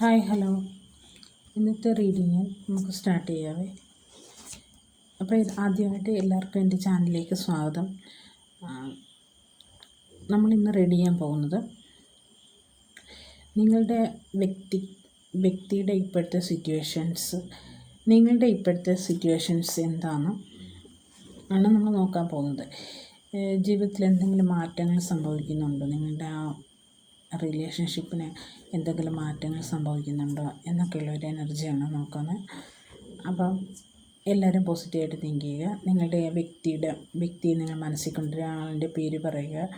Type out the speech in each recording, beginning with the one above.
Hi hello. ഇന്നത്തെ reading നമുക്ക് start ചെയ്യാവേ. അപ്പോൾ ഇത് ആദ്യമായിട്ട് എല്ലാവർക്കും എന്റെ ചാനലിലേക്ക് സ്വാഗതം. നമ്മൾ ഇന്ന് റെഡി ചെയ്യാൻ പോകുന്നത് നിങ്ങളുടെ വ്യക്തി വ്യക്തിയുടെ ഇപ്പോഴത്തെ സിറ്റുവേഷൻസ് നിങ്ങളുടെ ഇപ്പോഴത്തെ സിറ്റുവേഷൻസ് എന്താണ്? ആണ് നമ്മൾ നോക്കാൻ പോകുന്നത്. ജീവിതത്തിൽ എന്തെങ്കിലും മാറ്റങ്ങൾ സംഭവിക്കുന്നുണ്ടോ? നിങ്ങളുടെ ആ റിലേഷൻഷിപ്പിന് എന്തെങ്കിലും മാറ്റങ്ങൾ സംഭവിക്കുന്നുണ്ടോ? എന്നൊക്കെയുള്ള ഒരു എനർജിയാണ് നോക്കുന്നത്. അപ്പം എല്ലാവരും പോസിറ്റീവായിട്ട് തിങ്ക് ചെയ്യുക. നിങ്ങളുടെ വ്യക്തിയുടെ വ്യക്തി നിങ്ങൾ മനസ്സിൽ കൊണ്ടുവരിക ആളിന്റെ പേര് പറയുക.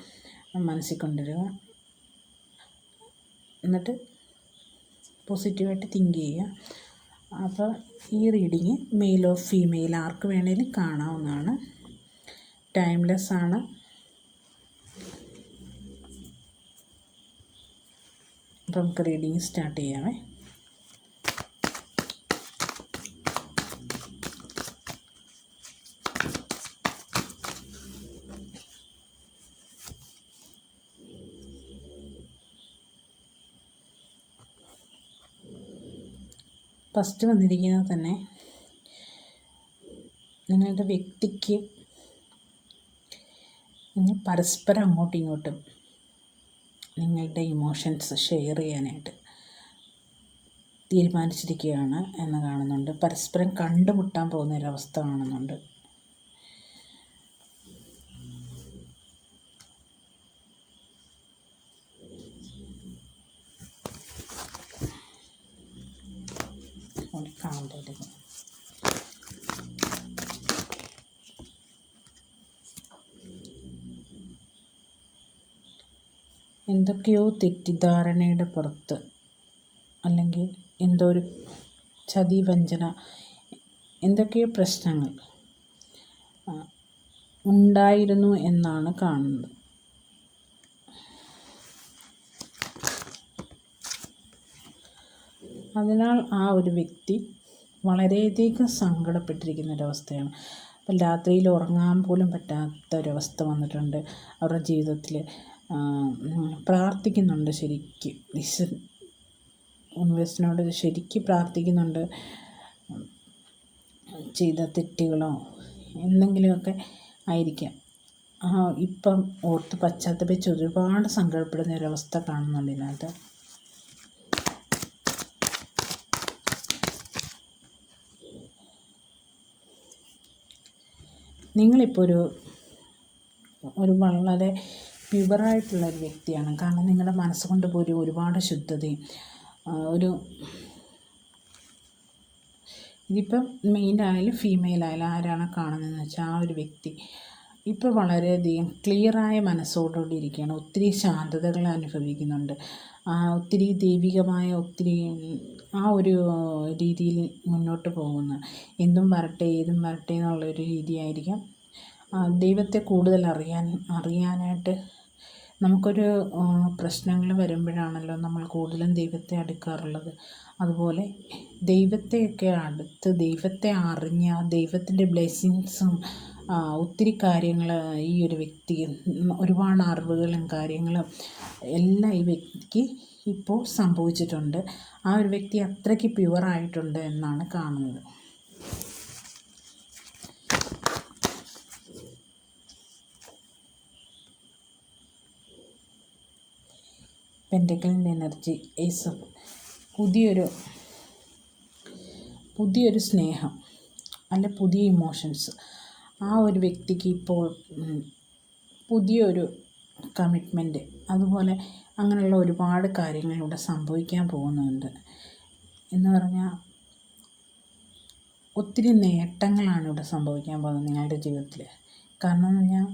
മനസ്സിൽ കൊണ്ടുവരിക എന്നിട്ട് പോസിറ്റീവായിട്ട് തിങ്ക് ചെയ്യുക. അപ്പോൾ ഈ റീഡിങ് മെയിലോ ഫീമെയിൽ ആർക്ക് വേണേലും കാണാവുന്നതാണ്. ടൈംലെസ് ആണ്. അപ്പോൾ നമുക്ക് റീഡിങ് സ്റ്റാർട്ട് ചെയ്യാമേ ഫസ്റ്റ് വന്നിരിക്കുന്നത് തന്നെ നിങ്ങളുടെ വ്യക്തിക്ക് ഇനി പരസ്പരം അങ്ങോട്ടും ഇങ്ങോട്ടും നിങ്ങളുടെ ഇമോഷൻസ് ഷെയർ ചെയ്യാനായിട്ട് തീരുമാനിച്ചിരിക്കുകയാണ് എന്ന് കാണുന്നുണ്ട്. പരസ്പരം കണ്ടുമുട്ടാൻ പോകുന്ന ഒരവസ്ഥ കാണുന്നുണ്ട്. ഒരു എന്തൊക്കെയോ തെറ്റിദ്ധാരണയുടെ പുറത്ത്. അല്ലെങ്കിൽ എന്തോ ഒരു ചതി വഞ്ചന എന്തൊക്കെയോ പ്രശ്നങ്ങൾ ഉണ്ടായിരുന്നു എന്നാണ് കാണുന്നത്. അതിനാൽ ആ ഒരു വ്യക്തി വളരെയധികം സങ്കടപ്പെട്ടിരിക്കുന്ന ഒരവസ്ഥയാണ് അപ്പം രാത്രിയിൽ ഉറങ്ങാൻ പോലും പറ്റാത്ത ഒരവസ്ഥ വന്നിട്ടുണ്ട് അവരുടെ ജീവിതത്തിൽ. പ്രാർത്ഥിക്കുന്നുണ്ട് ശരിക്കും. ഈശ്വര യൂണിവേഴ്സിനോട് ശരിക്കും പ്രാർത്ഥിക്കുന്നുണ്ട്. ചെയ്ത തെറ്റുകളോ എന്തെങ്കിലുമൊക്കെ ആയിരിക്കാം. ആ ഇപ്പം ഓർത്ത് പശ്ചാത്തപിച്ച് ഒരുപാട് സങ്കടപ്പെടുന്ന ഒരവസ്ഥ കാണുന്നുണ്ട് ഇതിനകത്ത്. നിങ്ങളിപ്പോൾ ഒരു ഒരു വളരെ പ്യുവറായിട്ടുള്ള ഒരു വ്യക്തിയാണ്. കാരണം നിങ്ങളുടെ മനസ്സുകൊണ്ട് പോലും ഒരുപാട് ശുദ്ധതയും ഒരു ഇതിപ്പം ഫീമെയിൽ ആയാലും ആരാണ് കാണുന്നതെന്ന് വെച്ചാൽ ആ ഒരു വ്യക്തി ഇപ്പോൾ വളരെയധികം ക്ലിയറായ മനസ്സോടുകൂടി ഇരിക്കുകയാണ്. ഒത്തിരി ശാന്തതകൾ അനുഭവിക്കുന്നുണ്ട്. ഒത്തിരി ദൈവികമായ ഒത്തിരി ആ ഒരു രീതിയിൽ മുന്നോട്ട് പോകുന്നു എന്തും വരട്ടെ ഏതും വരട്ടെ എന്നുള്ളൊരു രീതിയായിരിക്കാം. ദൈവത്തെ കൂടുതൽ അറിയാൻ അറിയാനായിട്ട് നമുക്കൊരു പ്രശ്നങ്ങൾ വരുമ്പോഴാണല്ലോ നമ്മൾ കൂടുതലും ദൈവത്തെ അടുക്കാറുള്ളത്. അതുപോലെ ദൈവത്തെയൊക്കെ അടുത്ത് ദൈവത്തെ അറിഞ്ഞ ദൈവത്തിന്റെ ബ്ലെസ്സിങ്സും ഒത്തിരി കാര്യങ്ങൾ ഈ ഒരു വ്യക്തി ഒരുപാട് അറിവുകളും കാര്യങ്ങളും എല്ലാം ഈ വ്യക്തിക്ക് ഇപ്പോൾ സംഭവിച്ചിട്ടുണ്ട്. ആ ഒരു വ്യക്തി അത്രയ്ക്ക് പ്യുവറായിട്ടുണ്ട് എന്നാണ് കാണുന്നത്. പെന്റക്കിളിന്റെ എനർജി ഏസ് പുതിയൊരു പുതിയൊരു സ്നേഹം അല്ല പുതിയ ഇമോഷൻസ് ആ ഒരു വ്യക്തിക്ക് ഇപ്പോൾ പുതിയൊരു കമ്മിറ്റ്മെന്റ് അതുപോലെ അങ്ങനെയുള്ള ഒരുപാട് കാര്യങ്ങൾ ഇവിടെ സംഭവിക്കാൻ പോകുന്നുണ്ട്. എന്ന് പറഞ്ഞാൽ ഒത്തിരി നേട്ടങ്ങളാണ് ഇവിടെ സംഭവിക്കാൻ പോകുന്നത് നിങ്ങളുടെ ജീവിതത്തിൽ കാരണം എന്ന് പറഞ്ഞാൽ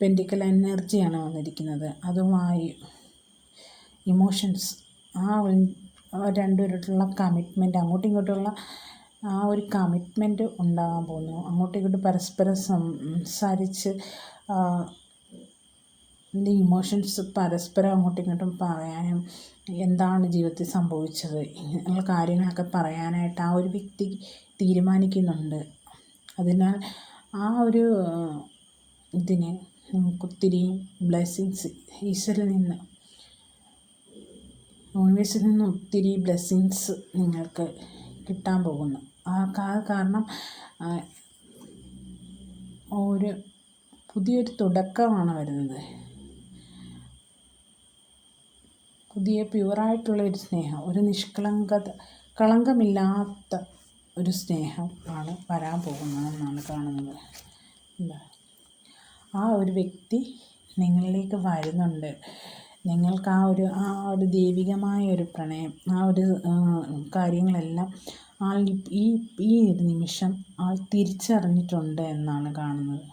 പെന്റിക്കൽ എനർജിയാണ് വന്നിരിക്കുന്നത്. അതുമായി ഇമോഷൻസ് ആ രണ്ടുപേരോട്ടുള്ള കമ്മിറ്റ്മെന്റ് അങ്ങോട്ടും ഇങ്ങോട്ടുള്ള ആ ഒരു കമ്മിറ്റ്മെന്റ് ഉണ്ടാകാൻ പോകുന്നു. അങ്ങോട്ടും ഇങ്ങോട്ടും പരസ്പരം സംസാരിച്ച് ഇമോഷൻസ് പരസ്പരം അങ്ങോട്ടും ഇങ്ങോട്ടും പറയാനും എന്താണ് ജീവിതത്തിൽ സംഭവിച്ചത് ഇങ്ങനെയുള്ള കാര്യങ്ങളൊക്കെ പറയാനായിട്ട് ആ ഒരു വ്യക്തി തീരുമാനിക്കുന്നുണ്ട്. അതിനാൽ ആ ഒരു ഇതിന് നമുക്കൊത്തിരി ബ്ലെസ്സിങ്സ് ഈശ്വരിൽ നിന്ന് യൂണിവേഴ്സിൽ നിന്ന് ഒത്തിരി ബ്ലെസ്സിങ്സ് നിങ്ങൾക്ക് കിട്ടാൻ പോകുന്നു. ആ കാരണം ഒരു പുതിയൊരു തുടക്കമാണ് വരുന്നത്. പുതിയ പ്യുവറായിട്ടുള്ള ഒരു സ്നേഹം ഒരു നിഷ്കളങ്കത കളങ്കമില്ലാത്ത ഒരു സ്നേഹം ആണ് വരാൻ പോകുന്നതെന്നാണ് കാണുന്നത്. എന്താ? ആ ഒരു വ്യക്തി നിങ്ങളിലേക്ക് വരുന്നുണ്ട്. നിങ്ങൾക്ക് ആ ഒരു ആ ഒരു ദൈവികമായ ഒരു പ്രണയം ആ ഒരു കാര്യങ്ങളെല്ലാം ആൾ ഈ ഈ ഒരു നിമിഷം ആൾ തിരിച്ചറിഞ്ഞിട്ടുണ്ട് എന്നാണ് കാണുന്നത്.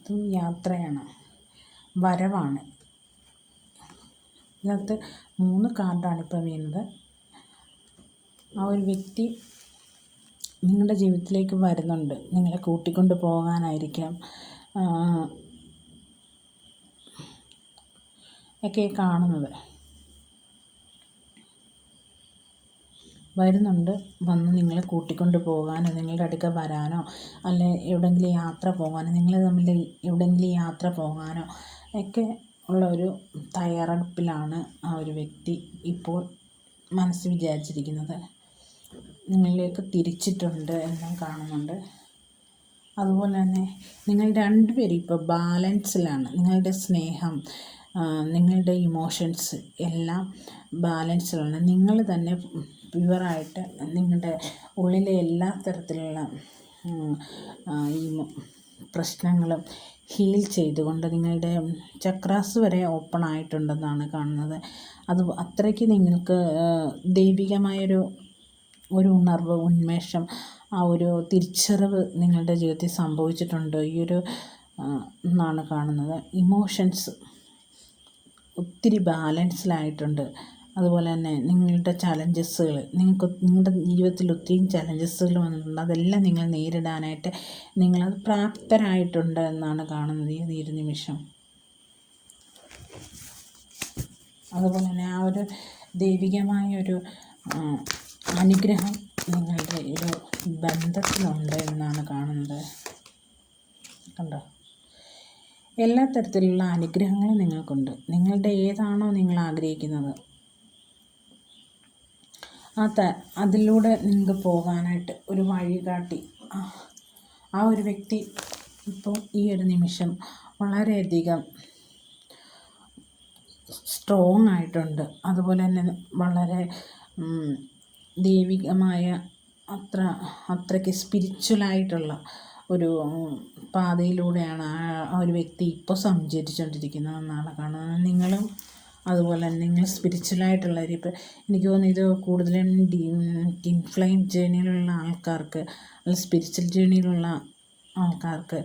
ഇത് യാത്രയാണ് വരവാണ്. ഇതിനകത്ത് മൂന്ന് കാർഡാണ് ഇപ്പോൾ വീണത്. ആ ഒരു വ്യക്തി നിങ്ങളുടെ ജീവിതത്തിലേക്ക് വരുന്നുണ്ട്. നിങ്ങളെ കൂട്ടിക്കൊണ്ട് പോകാനായിരിക്കാം ആ, ഒക്കെ കാണുന്നത്. വരുന്നുണ്ട്. വന്ന് നിങ്ങളെ കൂട്ടിക്കൊണ്ട് പോകാനോ നിങ്ങളുടെ അടുക്ക വരാനോ അല്ലെ എവിടെയെങ്കിലും യാത്ര പോകാനോ നിങ്ങൾ തമ്മിൽ എവിടെയെങ്കിലും യാത്ര പോകാനോ ഒക്കെ ഉള്ള ഒരു തയ്യാറെടുപ്പിലാണ് ആ ഒരു വ്യക്തി ഇപ്പോൾ മനസ്സ് വിചാരിച്ചിരിക്കുന്നത്. നിങ്ങളിലേക്ക് തിരിച്ചിട്ടുണ്ട് എന്നും കാണുന്നുണ്ട്. അതുപോലെ തന്നെ നിങ്ങൾ രണ്ടുപേരും ഇപ്പോൾ ബാലൻസിലാണ്. നിങ്ങളുടെ സ്നേഹം നിങ്ങളുടെ ഇമോഷൻസ് എല്ലാം ബാലൻസിലാണ് നിങ്ങൾ തന്നെ പ്യുവറായിട്ട് നിങ്ങളുടെ ഉള്ളിലെ എല്ലാ തരത്തിലുള്ള ഈ പ്രശ്നങ്ങളും ഹീൽ ചെയ്തുകൊണ്ട് നിങ്ങളുടെ ചക്രാസ് വരെ ഓപ്പൺ ആയിട്ടുണ്ടെന്നാണ് കാണുന്നത്. അത് അത്രയ്ക്ക് നിങ്ങൾക്ക് ദൈവികമായൊരു ഒരു ഉണർവ് ഉന്മേഷം ആ ഒരു തിരിച്ചറിവ് നിങ്ങളുടെ ജീവിതത്തിൽ സംഭവിച്ചിട്ടുണ്ട്. ഈ ഒരു എന്നാണ് കാണുന്നത്. ഇമോഷൻസ് ഒത്തിരി ബാലൻസ്ഡായിട്ടുണ്ട് അതുപോലെ തന്നെ നിങ്ങളുടെ ചലഞ്ചസുകൾ നിങ്ങൾക്ക് നിങ്ങളുടെ ജീവിതത്തിൽ ഒത്തിരി ചലഞ്ചസുകൾ വന്നിട്ടുണ്ട്. അതെല്ലാം നിങ്ങൾ നേരിടാനായിട്ട് നിങ്ങളത് പ്രാപ്തരായിട്ടുണ്ട് എന്നാണ് കാണുന്നത് ഈ ഒരു നിമിഷം. അതുപോലെ തന്നെ ആ ഒരു ദൈവികമായ ഒരു അനുഗ്രഹം നിങ്ങളുടെ ഒരു ബന്ധത്തിലുണ്ട് എന്നാണ് കാണുന്നത് കണ്ടോ എല്ലാ തരത്തിലുള്ള അനുഗ്രഹങ്ങളും നിങ്ങൾക്കുണ്ട്. നിങ്ങളുടെ ഏതാണോ നിങ്ങൾ ആഗ്രഹിക്കുന്നത്. ആ ത അതിലൂടെ നിങ്ങൾക്ക് പോകാനായിട്ട് ഒരു വഴി കാട്ടി. ആ ഒരു വ്യക്തി ഇപ്പോൾ ഈ ഒരു നിമിഷം വളരെയധികം സ്ട്രോങ് ആയിട്ടുണ്ട്. അതുപോലെ തന്നെ വളരെ ദൈവികമായ അത്ര അത്രയ്ക്ക് സ്പിരിച്വലായിട്ടുള്ള ഒരു പാതയിലൂടെയാണ് ആ ഒരു വ്യക്തി ഇപ്പോൾ സഞ്ചരിച്ചുകൊണ്ടിരിക്കുന്നതെന്നാണ് കാണുന്നത്. നിങ്ങളും അതുപോലെ തന്നെ നിങ്ങൾ സ്പിരിച്വലായിട്ടുള്ള ഒരു ഇപ്പം എനിക്ക് തോന്നുന്നു ഇത് കൂടുതലും ഡി ടിൻ ഫ്ലെയിം ജേണിയിലുള്ള ആൾക്കാർക്ക് അല്ലെങ്കിൽ സ്പിരിച്വൽ ജേണിയിലുള്ള ആൾക്കാർക്ക്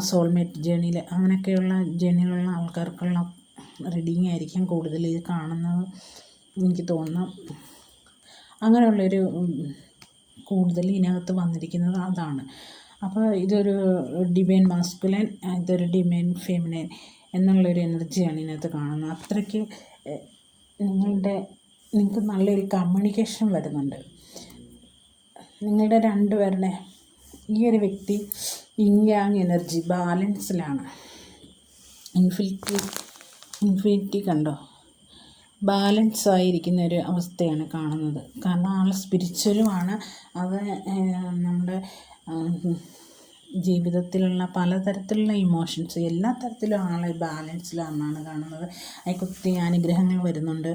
സോൾമേറ്റ് ജേണിയിൽ അങ്ങനെയൊക്കെയുള്ള ജേണിയിലുള്ള ആൾക്കാർക്കുള്ള റീഡിങ് ആയിരിക്കും കൂടുതൽ ഇത് കാണുന്നത് എനിക്ക് തോന്നുന്നു. അങ്ങനെയുള്ളൊരു കൂടുതൽ ഇതിനകത്ത് വന്നിരിക്കുന്നത് അതാണ്. അപ്പോൾ ഇതൊരു ഡിവൈൻ മാസ്കുലൻ ഇതൊരു ഡിവൈൻ ഫെമിനൈൻ എന്നുള്ളൊരു എനർജിയാണ് ഇതിനകത്ത് കാണുന്നത്. അത്രയ്ക്ക് നിങ്ങളുടെ നിങ്ങൾക്ക് നല്ലൊരു കമ്മ്യൂണിക്കേഷൻ വരുന്നുണ്ട്. നിങ്ങളുടെ രണ്ടുപേരുടെ ഈ ഒരു വ്യക്തി ഇൻയാങ് എനർജി ബാലൻസിലാണ് ഇൻഫിനിറ്റി ഇൻഫിനിറ്റി കണ്ടോ? ബാലൻസ് ആയിരിക്കുന്ന ഒരു അവസ്ഥയാണ് കാണുന്നത്. കാരണം ആൾ സ്പിരിച്വലുമാണ് അത് നമ്മുടെ ജീവിതത്തിലുള്ള പലതരത്തിലുള്ള ഇമോഷൻസ് എല്ലാ തരത്തിലും ആളെ ബാലൻസിലാണെന്നാണ് കാണുന്നത്. അതിൽ ഒത്തിരി അനുഗ്രഹങ്ങൾ വരുന്നുണ്ട്.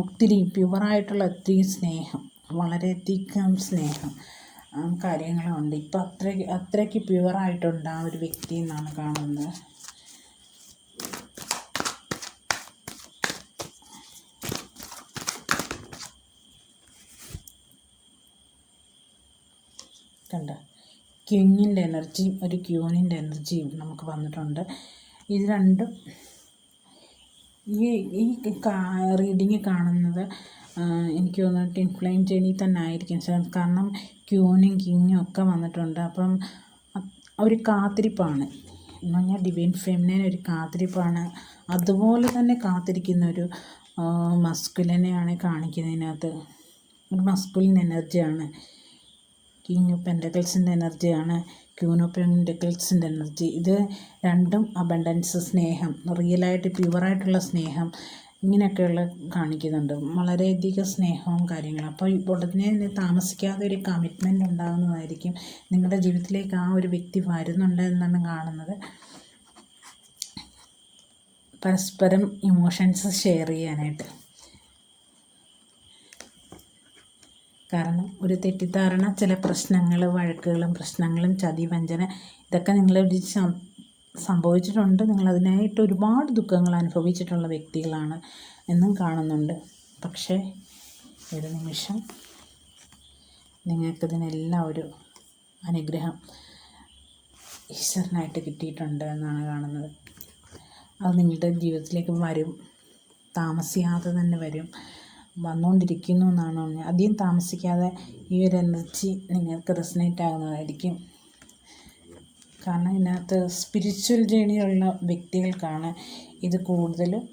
ഒത്തിരി പ്യുവറായിട്ടുള്ള ഒത്തിരി സ്നേഹം വളരെയധികം സ്നേഹം കാര്യങ്ങളുണ്ട്. ഇപ്പം അത്രയ്ക്ക് അത്രയ്ക്ക് പ്യുവറായിട്ടുണ്ട് ആ ഒരു വ്യക്തി എന്നാണ് കാണുന്നത്. കണ്ട ക്യൂങ്ങിന്റെ എനർജിയും ഒരു ക്യൂണിന്റെ എനർജിയും നമുക്ക് വന്നിട്ടുണ്ട്. ഇത് രണ്ടും ഈ ഈ റീഡിങ് കാണുന്നത് എനിക്ക് തോന്നുന്നു ഇൻഫ്ലുവൻസ് ചെയ്യണി തന്നെ ആയിരിക്കും. സാർ കാരണം ക്യൂനും കിങ്ങും ഒക്കെ വന്നിട്ടുണ്ട്. അപ്പം ഒരു കാത്തിരിപ്പാണ്. എന്ന് പറഞ്ഞാൽ ഡിവൈൻ ഫെമിനൈൻ ഒരു കാത്തിരിപ്പാണ്. അതുപോലെ തന്നെ കാത്തിരിക്കുന്ന ഒരു മസ്കുലിനെയാണ് കാണിക്കുന്നതിനകത്ത്. ഒരു മസ്കുലിൻ എനർജിയാണ് കിങ് പെന്റക്കിൾസിന്റെ എനർജിയാണ് ക്യൂൻ ഓഫ് പെന്റിക്കിൾസിന്റെ എനർജി ഇത് രണ്ടും അബണ്ടൻസ് സ്നേഹം. റിയലായിട്ട് പ്യുവറായിട്ടുള്ള സ്നേഹം ഇങ്ങനെയൊക്കെയുള്ള കാണിക്കുന്നുണ്ട്. വളരെയധികം സ്നേഹവും കാര്യങ്ങളും. അപ്പോൾ ഉടനെ താമസിക്കാതെ ഒരു കമ്മിറ്റ്മെന്റ് ഉണ്ടാകുന്നതായിരിക്കും നിങ്ങളുടെ ജീവിതത്തിലേക്ക് ആ ഒരു വ്യക്തി വരുന്നുണ്ട് എന്നാണ് കാണുന്നത്. പരസ്പരം ഇമോഷൻസ് ഷെയർ ചെയ്യാനായിട്ട്. കാരണം ഒരു തെറ്റിദ്ധാരണ ചില പ്രശ്നങ്ങൾ വഴക്കുകളും പ്രശ്നങ്ങളും ചതി വഞ്ചന ഇതൊക്കെ നിങ്ങളെ സംഭവിച്ചിട്ടുണ്ട്. നിങ്ങൾ അതിനായിട്ട് ഒരുപാട് ദുഃഖങ്ങൾ അനുഭവിച്ചിട്ടുള്ള വ്യക്തികളാണ് എന്നും കാണുന്നുണ്ട്. പക്ഷേ ഒരു നിമിഷം. നിങ്ങൾക്കിതിനെല്ലാം ഒരു അനുഗ്രഹം ഈശ്വരനായിട്ട് കിട്ടിയിട്ടുണ്ട് എന്നാണ് കാണുന്നത്. അത് നിങ്ങളുടെ ജീവിതത്തിലേക്ക് വരും. താമസിയാതെ തന്നെ വരും. വന്നുകൊണ്ടിരിക്കുന്നു എന്നാണ് പറഞ്ഞത്. അധികം താമസിക്കാതെ ഈ ഒരു എനർജി നിങ്ങൾക്ക് റെസനേറ്റ് ആകുന്നതായിരിക്കും. കാരണം ഇതിനകത്ത് സ്പിരിച്വൽ ജേണിയുള്ള വ്യക്തികൾക്കാണ് ഇത് കൂടുതലും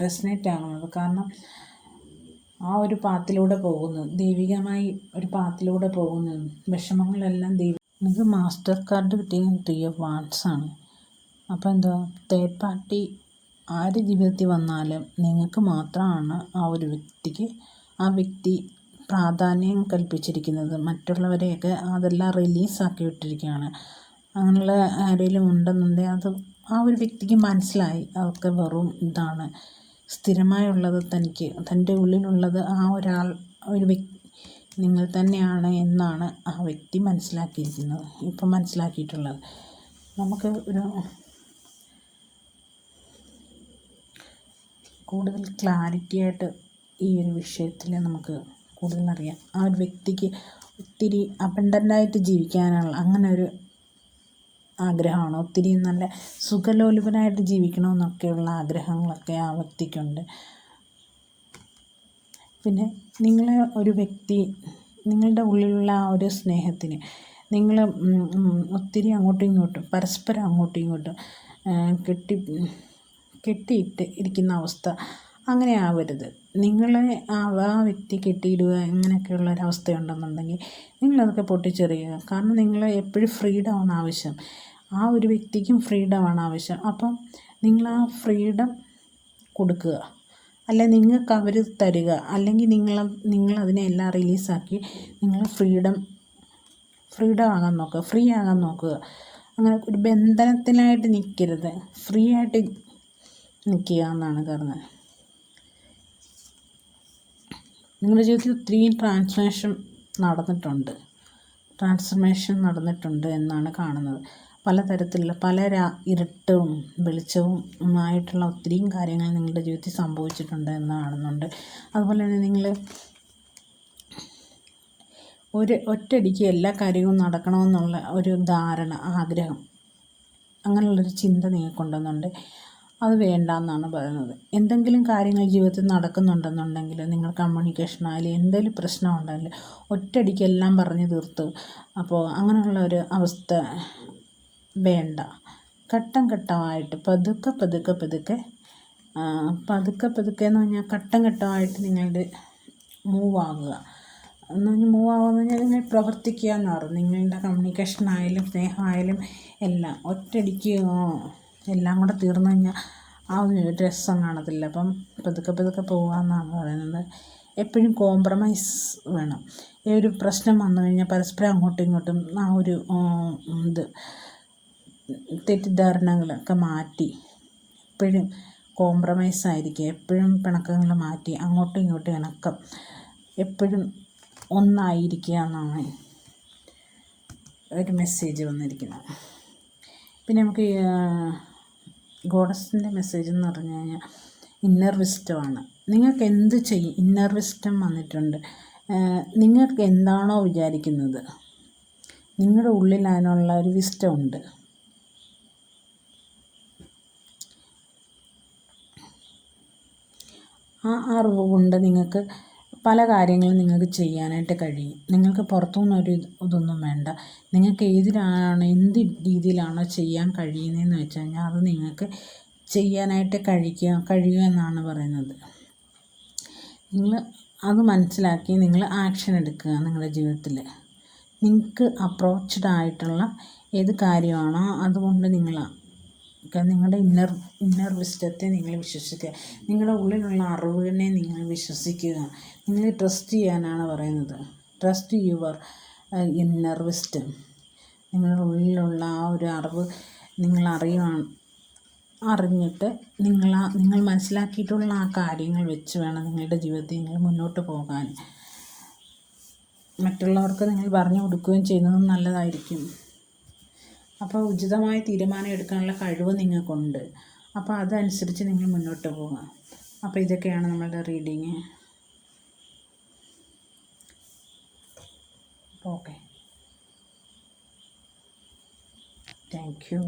റെസനേറ്റ് ആകുന്നത്. കാരണം ആ ഒരു പാത്തിലൂടെ പോകുന്നു ദൈവികമായി ഒരു പാത്തിലൂടെ പോകുന്നു. വിഷമങ്ങളെല്ലാം ദൈവ നിങ്ങൾക്ക് മാസ്റ്റർ കാർഡ് കിട്ടിയ ത്രീ ഓഫ് വാൺസ് ആണ്. അപ്പോൾ എന്താ? തേർഡ് പാർട്ടി ആര് ജീവിതത്തിൽ വന്നാലും നിങ്ങൾക്ക് മാത്രമാണ് ആ ഒരു വ്യക്തിക്ക് ആ വ്യക്തി പ്രാധാന്യം കൽപ്പിച്ചിരിക്കുന്നത്. മറ്റുള്ളവരെയൊക്കെ അതെല്ലാം റിലീസാക്കി വിട്ടിരിക്കുകയാണ്. അങ്ങനെയുള്ള ആരെങ്കിലും ഉണ്ടെന്നുണ്ടെങ്കിൽ അത് ആ ഒരു വ്യക്തിക്ക് മനസ്സിലായി. അതൊക്കെ വെറും ഇതാണ്. സ്ഥിരമായുള്ളത് തനിക്ക്. തന്റെ ഉള്ളിലുള്ളത് ആ ഒരാൾ ഒരു വ്യക്തി നിങ്ങൾ തന്നെയാണ് എന്നാണ് ആ വ്യക്തി മനസ്സിലാക്കിയിരിക്കുന്നത്. ഇപ്പം മനസ്സിലാക്കിയിട്ടുള്ളത്. നമുക്ക് ഒരു കൂടുതൽ ക്ലാരിറ്റി ആയിട്ട് ഈ ഒരു വിഷയത്തിൽ നമുക്ക് കൂടുതൽ അറിയാം ആ ഒരു വ്യക്തിക്ക് ഒത്തിരി അബണ്ടന്റായിട്ട് ജീവിക്കാനുള്ള അങ്ങനെ ഒരു ആഗ്രഹമാണ്. ഒത്തിരി നല്ല സുഖലോലുപനായിട്ട് ജീവിക്കണമെന്നൊക്കെയുള്ള ആഗ്രഹങ്ങളൊക്കെ ആ വ്യക്തിക്കുണ്ട്. പിന്നെ നിങ്ങളെ ഒരു വ്യക്തി നിങ്ങളുടെ ഉള്ളിലുള്ള ആ ഒരു സ്നേഹത്തിന് നിങ്ങൾ ഒത്തിരി അങ്ങോട്ടും ഇങ്ങോട്ടും പരസ്പരം അങ്ങോട്ടും ഇങ്ങോട്ടും കെട്ടി കെട്ടിയിട്ട് ഇരിക്കുന്ന അവസ്ഥ അങ്ങനെ ആവരുത്. നിങ്ങളെ ആ ആ വ്യക്തി കെട്ടിയിടുക ഇങ്ങനെയൊക്കെയുള്ള ഒരവസ്ഥയുണ്ടെന്നുണ്ടെങ്കിൽ നിങ്ങളതൊക്കെ പൊട്ടിച്ചെറിയുക. കാരണം നിങ്ങൾ എപ്പോഴും ഫ്രീഡം ഫ്രീഡമാണ് ആവശ്യം. ആ ഒരു വ്യക്തിക്കും ഫ്രീഡം ഫ്രീഡമാണ് ആവശ്യം. അപ്പം നിങ്ങൾ ആ ഫ്രീഡം കൊടുക്കുക. അല്ലെ നിങ്ങൾക്ക് അവർ തരിക. അല്ലെങ്കിൽ നിങ്ങൾ നിങ്ങൾ എല്ലാം റിലീസാക്കി നിങ്ങൾ ഫ്രീഡം ഫ്രീഡം ആകാൻ നോക്കുക. ഫ്രീ ആകാൻ നോക്കുക. അങ്ങനെ ഒരു ബന്ധനത്തിനായിട്ട് നിൽക്കരുത്. ഫ്രീ ആയിട്ട് നിൽക്കുക എന്നാണ് കാരണം നിങ്ങളുടെ ജീവിതത്തിൽ ഒത്തിരി ട്രാൻസ്ഫോർമേഷൻ നടന്നിട്ടുണ്ട്. ട്രാൻസ്ഫർമേഷൻ നടന്നിട്ടുണ്ട് എന്നാണ് കാണുന്നത്. പലതരത്തിലുള്ള പല രാ ഇരുട്ടും വെളിച്ചവും ആയിട്ടുള്ള ഒത്തിരിയും കാര്യങ്ങൾ നിങ്ങളുടെ ജീവിതത്തിൽ സംഭവിച്ചിട്ടുണ്ട് എന്ന് കാണുന്നുണ്ട്. അതുപോലെ തന്നെ നിങ്ങൾ ഒരു ഒറ്റയടിക്ക് എല്ലാ കാര്യവും നടക്കണമെന്നുള്ള ഒരു ധാരണ ആഗ്രഹം അങ്ങനെയുള്ളൊരു ചിന്ത നിങ്ങൾക്കുണ്ടെന്നുണ്ട്. അത് വേണ്ട എന്നാണ് പറയുന്നത്. എന്തെങ്കിലും കാര്യങ്ങൾ ജീവിതത്തിൽ നടക്കുന്നുണ്ടെന്നുണ്ടെങ്കിൽ നിങ്ങൾ കമ്മ്യൂണിക്കേഷനായാലും എന്തെങ്കിലും പ്രശ്നം ഉണ്ടെങ്കിൽ ഒറ്റയടിക്ക് എല്ലാം പറഞ്ഞു തീർത്ത്. അപ്പോൾ അങ്ങനെയുള്ള ഒരു അവസ്ഥ വേണ്ട. ഘട്ടം ഘട്ടമായിട്ട് പതുക്കെ പതുക്കെ പതുക്കെ പതുക്കെ പതുക്കെ എന്ന് പറഞ്ഞാൽ ഘട്ടം ഘട്ടമായിട്ട് നിങ്ങളുടെ മൂവ് ആകുക എന്ന് പറഞ്ഞാൽ മൂവ് ആകുമെന്ന് പറഞ്ഞാൽ നിങ്ങൾ പ്രവർത്തിക്കുക എന്ന് പറഞ്ഞു. നിങ്ങളുടെ കമ്മ്യൂണിക്കേഷൻ ആയാലും സ്നേഹമായാലും എല്ലാം ഒറ്റയടിക്ക് എല്ലാം കൂടെ തീർന്നു കഴിഞ്ഞാൽ ആ ഒരു രസം കാണത്തില്ല. അപ്പം പതുക്കെ പതുക്കെ പോകാമെന്നാണ് പറയുന്നത്. എപ്പോഴും കോംപ്രമൈസ് വേണം. ഈ ഒരു പ്രശ്നം വന്നു കഴിഞ്ഞാൽ പരസ്പരം അങ്ങോട്ടും ഇങ്ങോട്ടും ആ ഒരു ഇത് തെറ്റിദ്ധാരണകളൊക്കെ മാറ്റി. എപ്പോഴും കോംപ്രമൈസ് ആയിരിക്കുക. എപ്പോഴും പിണക്കങ്ങൾ മാറ്റി. അങ്ങോട്ടും ഇങ്ങോട്ടും ഇണക്കം. എപ്പോഴും ഒന്നായിരിക്കുക എന്നാണ് ഒരു മെസ്സേജ് വന്നിരിക്കുന്നത്. പിന്നെ നമുക്ക് ഗോഡസിന്റെ മെസ്സേജ് എന്ന് പറഞ്ഞു കഴിഞ്ഞാൽ ഇന്നർ വിസ്റ്റമാണ് നിങ്ങൾക്ക് എന്ത് ചെയ്യും? ഇന്നർ വിസ്റ്റം വന്നിട്ടുണ്ട്. നിങ്ങൾക്ക് എന്താണോ വിചാരിക്കുന്നത്? നിങ്ങളുടെ ഉള്ളിൽ അതിനുള്ള ഒരു വിസ്റ്റം ഉണ്ട്. ആ അറിവ് കൊണ്ട് നിങ്ങൾക്ക് പല കാര്യങ്ങളും നിങ്ങൾക്ക് ചെയ്യാനായിട്ട് കഴിയും. നിങ്ങൾക്ക് പുറത്തുനിന്നൊരു ഇതൊന്നും വേണ്ട. നിങ്ങൾക്ക് ഏതിലാണ് എന്ത് രീതിയിലാണോ ചെയ്യാൻ കഴിയുന്നതെന്ന് വെച്ച് കഴിഞ്ഞാൽ അത് നിങ്ങൾക്ക് ചെയ്യാനായിട്ട് കഴിക്കുക കഴിയുക എന്നാണ് പറയുന്നത്. നിങ്ങൾ അത് മനസ്സിലാക്കി നിങ്ങൾ ആക്ഷൻ എടുക്കുക നിങ്ങളുടെ ജീവിതത്തിൽ. നിങ്ങൾക്ക് അപ്രോച്ച്ഡ് ആയിട്ടുള്ള ഏത് കാര്യമാണോ അതുകൊണ്ട് നിങ്ങൾ നിങ്ങളുടെ ഇന്നർ ഇന്നർ വിസ്റ്റത്തെ നിങ്ങൾ വിശ്വസിക്കുക നിങ്ങളുടെ ഉള്ളിലുള്ള അറിവിനെ നിങ്ങൾ വിശ്വസിക്കുക. നിങ്ങൾ ട്രസ്റ്റ് ചെയ്യാനാണ് പറയുന്നത്. ട്രസ്റ്റ് യുവർ ഇന്നർ വിസ്റ്റം നിങ്ങളുടെ ഉള്ളിലുള്ള ആ ഒരു അറിവ് നിങ്ങൾ അറിയുവാണ് അറിഞ്ഞിട്ട് നിങ്ങൾ നിങ്ങൾ മനസ്സിലാക്കിയിട്ടുള്ള ആ കാര്യങ്ങൾ വെച്ച് വേണം നിങ്ങളുടെ ജീവിതത്തിൽ നിങ്ങൾ മുന്നോട്ട് പോകാൻ. മറ്റുള്ളവർക്ക് നിങ്ങൾ പറഞ്ഞു കൊടുക്കുകയും ചെയ്യുന്നത് നല്ലതായിരിക്കും. അപ്പോൾ ഉചിതമായ തീരുമാനം എടുക്കാനുള്ള കഴിവ് നിങ്ങൾക്കുണ്ട്. അപ്പോൾ അതനുസരിച്ച് നിങ്ങൾ മുന്നോട്ട് പോവുക. അപ്പോൾ ഇതൊക്കെയാണ് നമ്മളുടെ റീഡിങ്. ഓക്കെ. Thank you.